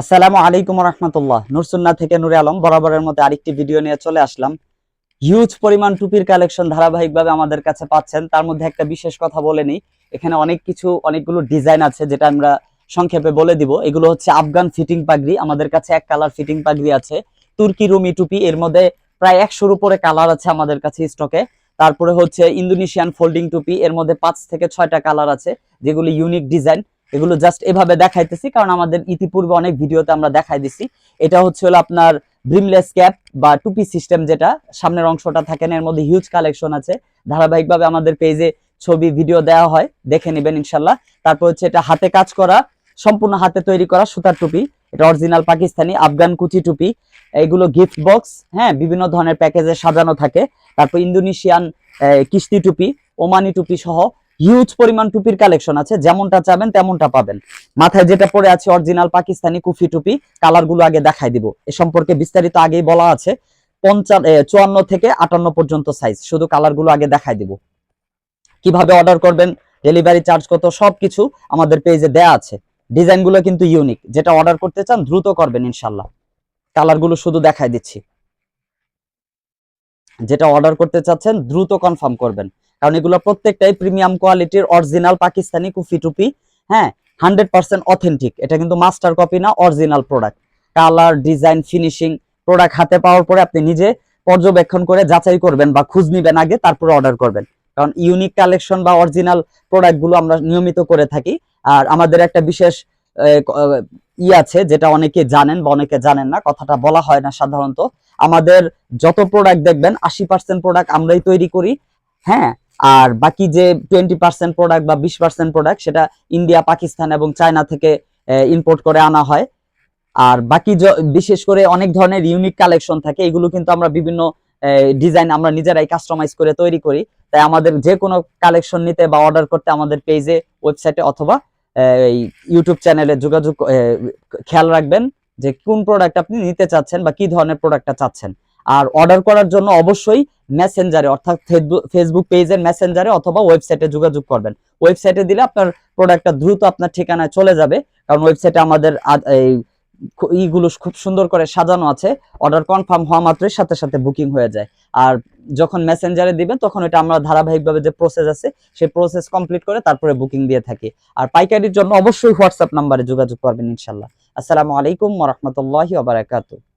আসসালামু আলাইকুম রহমতুল্লাহ নুরসুন্না থেকে নুরে আলম বরাবরের মধ্যে আরেকটি ভিডিও নিয়ে চলে আসলাম। হিউজ পরিমাণ টুপির কালেকশন ধারাবাহিকভাবে আমাদের কাছে পাচ্ছেন। তার মধ্যে একটা বিশেষ কথা বলে নিই। এখানে অনেক কিছু, অনেকগুলো ডিজাইন আছে যেটা আমরা সংক্ষেপে বলে দিব। এগুলো হচ্ছে আফগান ফিটিং পাগড়ি। আমাদের কাছে এক কালার ফিটিং পাগড়ি আছে। তুর্কি রুমি টুপি। এর মধ্যে প্রায় একশোর উপরে কালার আছে আমাদের কাছে স্টকে তারপরে হচ্ছে ইন্দোনেশিয়ান ফোল্ডিং টুপি। এর মধ্যে পাঁচ থেকে ছয়টা কালার আছে, যেগুলি ইউনিক ডিজাইন এগুলো জাস্ট এভাবে দেখাইতেছি, কারণ আমাদের ইতিপূর্বে অনেক ভিডিওতে আমরা দেখাই দিছি। এটা হচ্ছে হলো আপনার ব্রিমলেস ক্যাপ বা টুপি সিস্টেম যেটা, সামনের অংশটা থাকে না এর মধ্যে হিউজ কালেকশন আছে। ধারাবাহিকভাবে আমাদের পেজে ছবি ভিডিও দেওয়া হয়, দেখে নেবেন ইনশাল্লাহ। তারপর হচ্ছে এটা হাতে কাজ করা, সম্পূর্ণ হাতে তৈরি করা সুতার টুপি। এটা অরিজিনাল পাকিস্তানি, আফগান কুচি টুপি। এগুলো গিফট বক্স হ্যাঁ বিভিন্ন ধরনের প্যাকেজে সাজানো থাকে। তারপর ইন্দোনেশিয়ান কিস্তি টুপি, ওমানি টুপি সহ হিউজ পরিমাণ টুপির কালেকশন আছে, যেমনটা চাবেন তেমনটা পাবেন। মাথায় যেটা পরে আছে অরিজিনাল পাকিস্তানি কুফি টুপি কালারগুলো আগে দেখাই দিব। এ সম্পর্কে বিস্তারিত আগেই বলা আছে পঞ্চান্ন চুয়ান্ন থেকে আটান্ন পর্যন্ত সাইজ শুধু কালারগুলো আগে দেখাই দিব। কীভাবে অর্ডার করবেন ডেলিভারি চার্জ কত, সবকিছু আমাদের পেজে দেয়া আছে। ডিজাইনগুলো কিন্তু ইউনিক যেটা অর্ডার করতে চান, দ্রুত করবেন ইনশাল্লাহ কালারগুলো শুধু দেখাই দিচ্ছি। যেটা অর্ডার করতে চাচ্ছেন, দ্রুত কনফার্ম করবেন। কারণ এগুলো প্রত্যেকটাই প্রিমিয়াম কোয়ালিটির অরিজিনাল পাকিস্তানি কুফি টুপি। হ্যাঁ হান্ড্রেড পার্সেন্ট অথেন্টিক এটা কিন্তু মাস্টার কপি না original product colour design finishing product হাতে পাওয়ার পরে আপনি নিজে পর্যবেক্ষণ করে যাচাই করবেন বা খুঁজ নিবেন আগে, তারপরে অর্ডার করবেন। কারণ ইউনিক কালেকশন বা অরিজিনাল প্রোডাক্টগুলো আমরা নিয়মিত করে থাকি। আর আমাদের একটা বিশেষ ই আছে যেটা অনেকে জানেন বা অনেকে জানেন না, কথাটা বলা হয় না সাধারণত। আমাদের যত প্রোডাক্ট দেখবেন, আশি পার্সেন্ট প্রোডাক্ট আমরাই তৈরি করি হ্যাঁ? আর বাকি যে টোয়েন্টি পার্সেন্ট প্রোডাক্ট বা বিশ পার্সেন্ট প্রোডাক্ট সেটা ইন্ডিয়া পাকিস্তান এবং চায়না থেকে ইম্পোর্ট করে আনা হয়। আর বাকি বিশেষ করে অনেক ধরনের ইউনিক কালেকশন থাকে, এগুলো কিন্তু আমরা বিভিন্ন ডিজাইন আমরা নিজেরাই কাস্টমাইজ করে তৈরি করি। তাই আমাদের যে কোনো কালেকশন নিতে বা অর্ডার করতে আমাদের পেজে ওয়েবসাইটে অথবা এই ইউটিউব চ্যানেলে যোগাযোগ খেয়াল রাখবেন যে কোন প্রোডাক্ট আপনি নিতে চাচ্ছেন বা কি ধরনের প্রোডাক্টটা চাচ্ছেন। আর অর্ডার করার জন্য অবশ্যই মেসেঞ্জারে অর্থাৎ ফেসবুক পেজের মেসেঞ্জারে অথবা ওয়েবসাইটে যোগাযোগ করবেন। ওয়েবসাইটে দিলে আপনার প্রোডাক্টটা দ্রুত আপনার ঠিকানায় চলে যাবে। কারণ ওয়েবসাইটে আমাদের এই ইগুলো খুব সুন্দর করে সাজানো আছে। অর্ডার কনফার্ম হওয়া মাত্রই সাথে সাথে বুকিং হয়ে যায়। আর যখন মেসেঞ্জারে দিবেন, তখন এটা আমরা ধারাবাহিকভাবে যে প্রসেস আছে, সেই প্রসেস কমপ্লিট করে তারপরে বুকিং দিয়ে থাকি। আর পাইকারির জন্য অবশ্যই হোয়াটসঅ্যাপ নাম্বারে যোগাযোগ করবেন ইনশাল্লাহ। আসসালামু আলাইকুম ওরহমতুল্লাহি বারাকাতুহু।